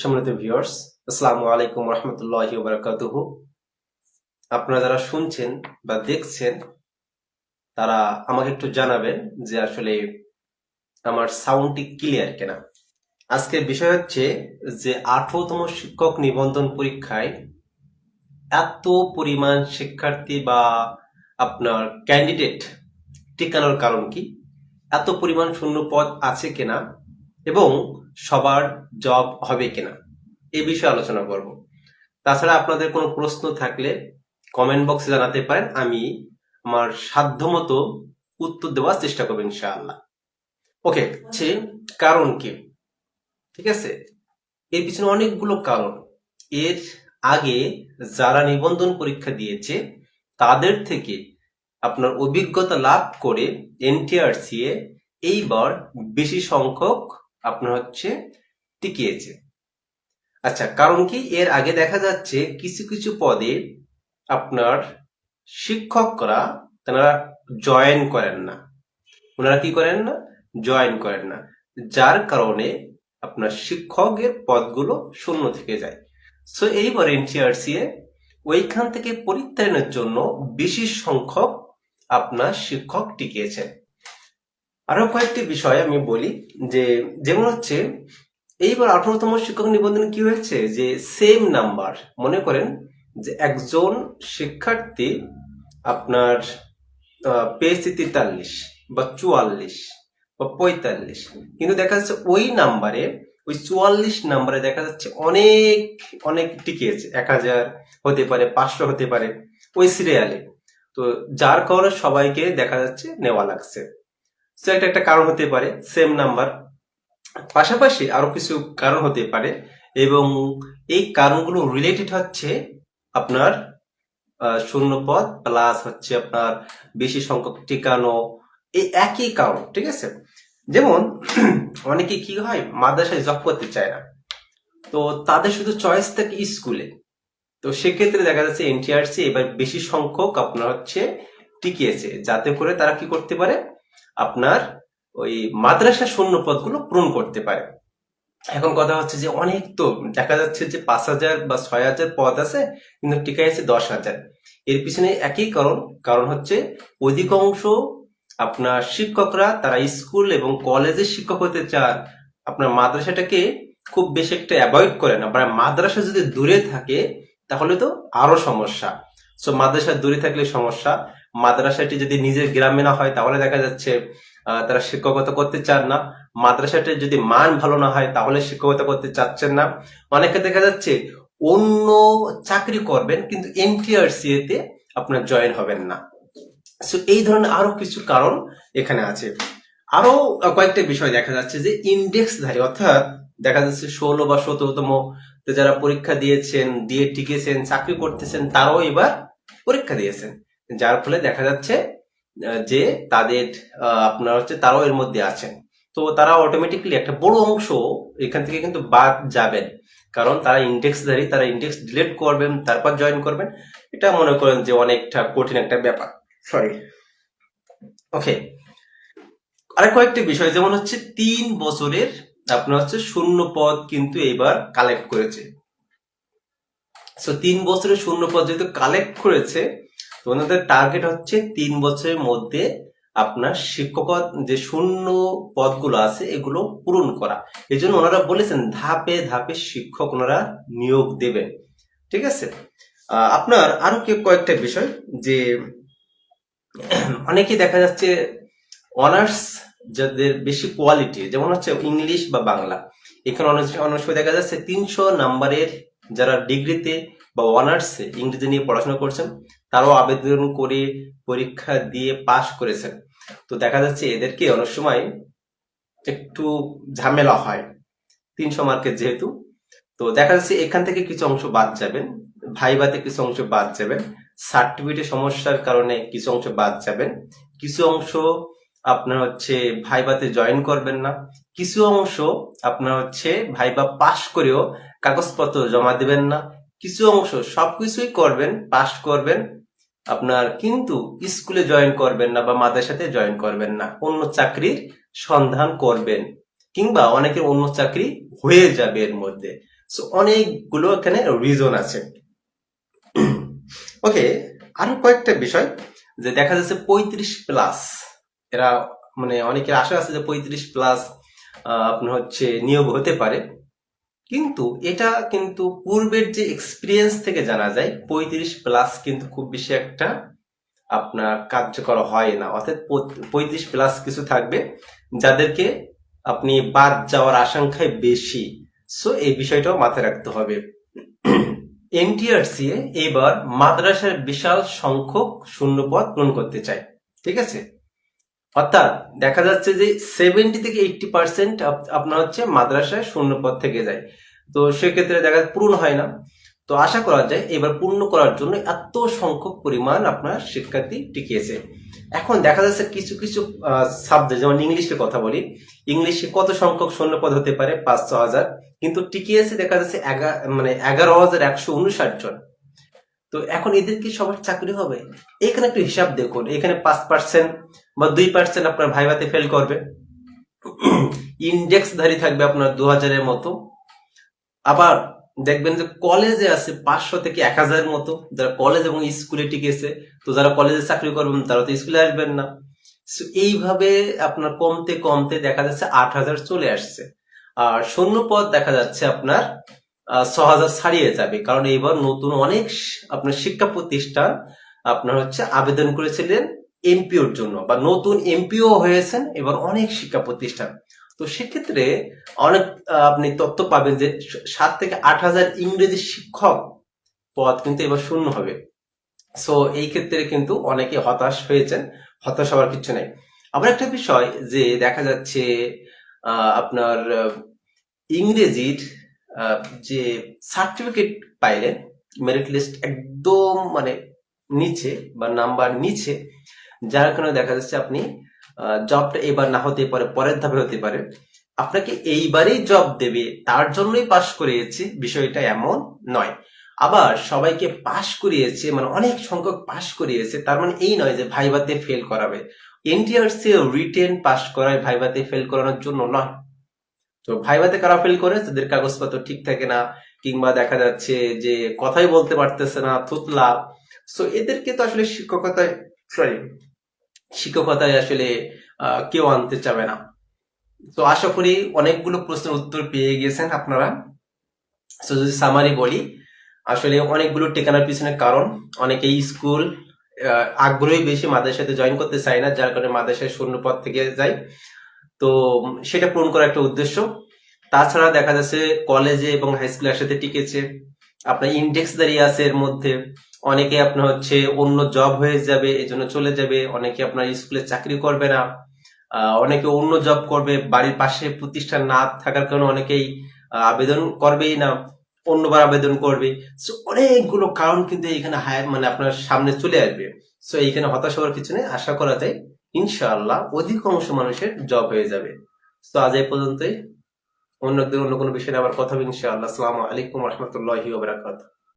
সম্মানিত ভিউয়ার্স আসসালামু আলাইকুম রহমতুল্লাহি বারাকাতুহু আপনারা যারা শুনছেন বা দেখছেন, তারা আমাকে একটু জানাবেন যে আসলে আমার সাউন্ডটি ক্লিয়ার কিনা। আজকের বিষয় হচ্ছে যে আঠারোতম শিক্ষক নিবন্ধন পরীক্ষায় এত পরিমাণ শিক্ষার্থী বা আপনার ক্যান্ডিডেট টিকানোর কারণ কি? এত পরিমাণ শূন্য পদ আছে কিনা? এবং সবার জব হবে কিনা? এ বিষয়ে আলোচনা করব। তাছাড়া আপনাদের কোনো প্রশ্ন থাকলে কমেন্ট বক্সে জানাতে পারেন, আমি আমার সাধ্যমতো উত্তর দেওয়ার চেষ্টা করব ইনশাআল্লাহ। ওকে হচ্ছে কারণ কি? ঠিক আছে? এর পিছনে অনেকগুলো কারণ। এর আগে যারা নিবন্ধন পরীক্ষা দিয়েছে, তাদের থেকে আপনার অভিজ্ঞতা লাভ করে এনটিআরসি এইবার বেশি সংখ্যক আপনার হচ্ছে টিকিয়েছে। আচ্ছা কারণ কি? এর আগে দেখা যাচ্ছে কিছু কিছু পদে আপনার শিক্ষকরা তারা জয়েন করেন না। ওনারা কি করেন না? জয়েন করেন না। যার কারণে আপনার শিক্ষকের পদগুলো শূন্য থেকে যায়। সো এইবার এনটিআরসি এ ওইখান থেকে পরিত্রাণের জন্য বেশি সংখ্যক আপনার শিক্ষক টিকিয়েছেন। আরও কয়েকটি বিষয় আমি বলি, যে যেমন হচ্ছে, এইবার আঠারোতম শিক্ষক নিবন্ধন কি হয়েছে? যে সেম নাম্বার মনে করেন যে একজন শিক্ষার্থী আপনার পেয়েছে তেতাল্লিশ বা চুয়াল্লিশ বা পঁয়তাল্লিশ। কিন্তু দেখা যাচ্ছে ওই নাম্বারে ওই চুয়াল্লিশ নাম্বারে দেখা যাচ্ছে অনেক অনেক টিকিয়েছে। এক হাজার হতে পারে, পাঁচশো হতে পারে, ওই সিরিয়ালে তো যার কারণে সবাইকে দেখা যাচ্ছে নেওয়া লাগছে। সো একটা একটা কারণ হতে পারে সেম নাম্বার পাশাপাশি আরও কিছু কারণ হতে পারে এবং এই কারণগুলো রিলেটেড হচ্ছে আপনার আহ, শূন্য পদ প্লাস হচ্ছে আপনার বেশি সংখ্যক টিকানো এই একই কারণ ঠিক আছে? যেমন অনেকে কি হয় মাদ্রাসায় জব করতে চায় না। তো তাদের শুধু চয়েস থাকে স্কুলে তো সেক্ষেত্রে দেখা যাচ্ছে এনটিআরসি এবার বেশি সংখ্যক আপনার হচ্ছে টিকিয়েছে যাতে করে তারা কি করতে পারে আপনার ওই মাদ্রাসা শূন্য পদগুলো পূরণ করতে পারে। এখন কথা হচ্ছে যে অনেক তো দেখা যাচ্ছে যে পাঁচ হাজার বা ছয় হাজার পদ আছে, কিন্তু টিকা আছে দশ হাজার। এর পিছনে একই কারণ কারণ হচ্ছে অধিকাংশ আপনার শিক্ষকরা তারা স্কুল এবং কলেজের শিক্ষক হতে চান, আপনার মাদ্রাসাটাকে খুব বেশি একটা অ্যাভয়েড করে না। আপনার মাদ্রাসা যদি দূরে থাকে, তাহলে তো আরও সমস্যা। সো মাদ্রাসা দূরে থাকলে সমস্যা। মাদ্রাসাটি যদি নিজের গ্রামে না হয়, তাহলে দেখা যাচ্ছে তারা শিক্ষকতা করতে চান না। মাদ্রাসাটির যদি মান ভালো না হয়, তাহলে শিক্ষকতা করতে চাচ্ছেন না। অনেকে দেখা যাচ্ছে, অন্য চাকরি করবেন, কিন্তু এনটিআরসি তে আপনার জয়েন হবেন না। এই ধরনের আরও কিছু কারণ এখানে আছে। আরও কয়েকটা বিষয় দেখা যাচ্ছে যে, ইন্ডেক্সধারী, অর্থাৎ দেখা যাচ্ছে ষোলো বা সতেরোতম যারা পরীক্ষা দিয়েছেন দিয়ে টিকেছেন, চাকরি করতেছেন, তারাও এবার পরীক্ষা দিয়েছেন। যার ফলে দেখা যাচ্ছে যে তাদের আপনার হচ্ছে তারাও এর মধ্যে আছেন। তো তারা অটোমেটিকলি একটা বড় অংশ এখান থেকে কিন্তু বাদ যাবেন। কারণ তারা ইন্ডেক্স ইন্ডেক্সধারী তারা ইন্ডেক্স ডিলিট করবেন তারপর জয়েন করবেন। এটা মনে করেন যে অনেকটা কঠিন একটা ব্যাপার। সরি ওকে আর কয়েকটি বিষয় যেমন হচ্ছে তিন বছরের আপনার হচ্ছে শূন্য পদ কিন্তু এবার কালেক্ট করেছে। সো তিন বছরের শূন্য পদ যেহেতু কালেক্ট করেছে ওনাদের টার্গেট হচ্ছে তিন বছরের মধ্যে আপনার শিক্ষক যে শূন্য পদগুলো আছে, এগুলো পূরণ করা। এই জন্য ওনারা বলেছেন ধাপে ধাপে শিক্ষক ওনারা নিয়োগ দেবেন। ঠিক আছে? আপনার আরও কি, কয়েকটা বিষয় যে অনেকেই দেখা যাচ্ছে অনার্স যাদের বেশি কোয়ালিটি যেমন হচ্ছে ইংলিশ বা বাংলা। এখানে অনেক সময় দেখা যাচ্ছে তিনশো নাম্বারের যারা ডিগ্রিতে বা অনার্সে ইংরেজি নিয়ে পড়াশোনা করছেন তারাও আবেদন করে পরীক্ষা দিয়ে পাশ করেছেন। তো দেখা যাচ্ছে এদেরকে অনেক সময় একটু ঝামেলা হয়, তিনশো মার্কের যেহেতু। তো দেখা যাচ্ছে এখান থেকে কিছু অংশ বাদ যাবেন ভাইবাতে কিছু অংশ বাদ যাবেন, সার্টিফিকেটের সমস্যার কারণে কিছু অংশ বাদ যাবেন, কিছু অংশ আপনার হচ্ছে ভাইবাতে জয়েন করবেন না, কিছু অংশ আপনার হচ্ছে ভাইবা পাশ করেও কাগজপত্র জমা দিবেন না কিছু অংশ সবকিছুই করবেন পাশ করবেন, আপনার কিন্তু স্কুলে জয়েন করবেন না বা মাদ্রাসাতে জয়েন করবেন না, অন্য চাকরির সন্ধান করবেন কিংবা অনেকের অন্য চাকরি হয়ে যাবে এর মধ্যে। সো অনেকগুলো এখানে রিজন আছে। ওকে আরও কয়েকটা বিষয় যে দেখা যাচ্ছে পঁয়ত্রিশ প্লাস এরা মানে অনেকের আশা আছে যে পঁয়ত্রিশ প্লাস আপনার হচ্ছে নিয়োগ হতে পারে। কিন্তু এটা কিন্তু পূর্বের যে এক্সপিরিয়েন্স থেকে জানা যায়, পঁয়ত্রিশ প্লাস কিন্তু খুব বেশি একটা আপনার কার্যকর হয় না। অর্থাৎ পঁয়ত্রিশ প্লাস কিছু থাকবে যাদেরকে আপনি বাদ যাওয়ার আশঙ্কায় বেশি। সো এই বিষয়টাও মাথায় রাখতে হবে। এনটিআরসি এবার মাদ্রাসার বিশাল সংখ্যক শূন্যপদ পূরণ করতে চায়। ঠিক আছে? অর্থাৎ দেখা যাচ্ছে যে সেভেন্টি থেকে এইটটি পার্সেন্ট আপনার হচ্ছে মাদ্রাসায় শূন্যপদ থেকে যায়। তো সেক্ষেত্রে দেখা পূরণ হয় না। তো আশা করা যায় এবার পূর্ণ করার জন্য এত সংখ্যক পরিমাণ আপনার শিক্ষার্থী টিকিয়েছে। এখন দেখা যাচ্ছে কিছু কিছু সাবজেক্ট যেমন ইংলিশে কথা বলি, ইংলিশে কত সংখ্যক শূন্যপদ হতে পারে? পাঁচ, ছ হাজার। কিন্তু টিকিয়েছে দেখা যাচ্ছে মানে এগারো হাজার একশো উনষাট জন। তো এখন এদের কি সবার চাকরি হবে? এখানে একটু হিসাব দেখুন। এখানে পাঁচ পার্সেন্ট বা দুই পার্সেন্ট আপনার ভাইভাতে ফেল করবে। ইন্ডেক্স ধারী থাকবে আপনার দু হাজারের মতো। আবার দেখবেন যে কলেজে আছে পাঁচশো থেকে এক হাজারের মতো। যারা কলেজ এবং স্কুলে টিকেছে তো যারা কলেজে চাকরি করবেন, তারা তো স্কুলে আসবেন না। এইভাবে আপনার কমতে কমতে দেখা যাচ্ছে আট হাজার চলে আসছে। আর শূন্য পদ দেখা যাচ্ছে আপনার ছ হাজার ছাড়িয়ে যাবে। কারণ এইবার নতুন অনেক আপনার শিক্ষা প্রতিষ্ঠান আপনার হচ্ছে আবেদন করেছিলেন এমপিওর জন্য বা নতুন এমপিও হয়েছেন এবার অনেক শিক্ষা প্রতিষ্ঠান। তো সেক্ষেত্রে অনেক আপনি তথ্য পাবেন যে সাত থেকে আট হাজার ইংরেজি শিক্ষক পদ কিন্তু এবার শূন্য হবে। সো এই ক্ষেত্রে কিন্তু অনেকে হতাশ হয়েছেন, হতাশ হওয়ার কিছু নেই। আবার একটা বিষয় যে দেখা যাচ্ছে আপনার ইংরেজির যে সার্টিফিকেট পাইলে মেরিট লিস্ট একদম মানে নিচে বা নাম্বার নিচে, যার কারণে দেখা যাচ্ছে আপনি জবটা এবার না হতে পারে, পরের ধাপে হতে পারে। আপনাকে এইবারেই জব দেবে, তার জন্যই পাশ করিয়েছে, বিষয়টা এমন নয়। আবার সবাইকে পাশ করিয়েছে মানে অনেক সংখ্যক পাশ করিয়েছে, তার মানে এই নয় যে ভাইভাতে ফেল করাবে। এনটিআরসি রিটেন পাশ করায় ভাইভাতে ফেল করানোর জন্য নয়। তো ভাইভাতে কারা ফেল করে? যাদের কাগজপত্র ঠিক থাকে না, কিংবা দেখা যাচ্ছে যে কথাই বলতে পারতেছে না, থুতলা। সো এদেরকে তো আসলে শিক্ষকতায় সরি শিক্ষকতায় আসলে কেউ আনতে চাবে না। তো আশা করি অনেকগুলো প্রশ্নের উত্তর পেয়ে গেছেন আপনারা। তো যদি সামারি বলি, আসলে অনেকগুলো টেকানোর পিছনে কারণ। অনেকেই স্কুল আগ্রহী বেশি মাদ্রাসাতে জয়েন করতে চায় না, যার কারণে মাদ্রাসায় শূন্য পদ থেকে যায়। তো সেটা পূরণ করার একটা উদ্দেশ্য। তাছাড়া দেখা যাচ্ছে কলেজে এবং হাই স্কুলে একসাথে টিকেছে। আপনার ইন্ডেক্স দাঁড়িয়ে আছে এর মধ্যে। অনেকে আপনার হচ্ছে অন্য জব হয়ে যাবে এই জন্য চলে যাবে। অনেকে আপনার স্কুলে চাকরি করবে না। অনেকে অন্য জব করবে, বাড়ির পাশে প্রতিষ্ঠান না থাকার কারণে অনেকেই আবেদন করবেই না, অন্যবার আবেদন করবে। অনেকগুলো কারণ কিন্তু এখানে মানে আপনার সামনে চলে আসবে। সো এইখানে হতাশ হওয়ার কিছু নেই। আশা করা যায় ইনশাআল্লাহ অধিকাংশ মানুষের জব হয়ে যাবে। তো আজ এই পর্যন্তই। অন্য একদিন অন্য কোনো বিষয়ে আবার কথা হবে ইনশাআল্লাহ। আসসালামু আলাইকুম রহমতুল্লাহি ওয়া বারাকাতুহু।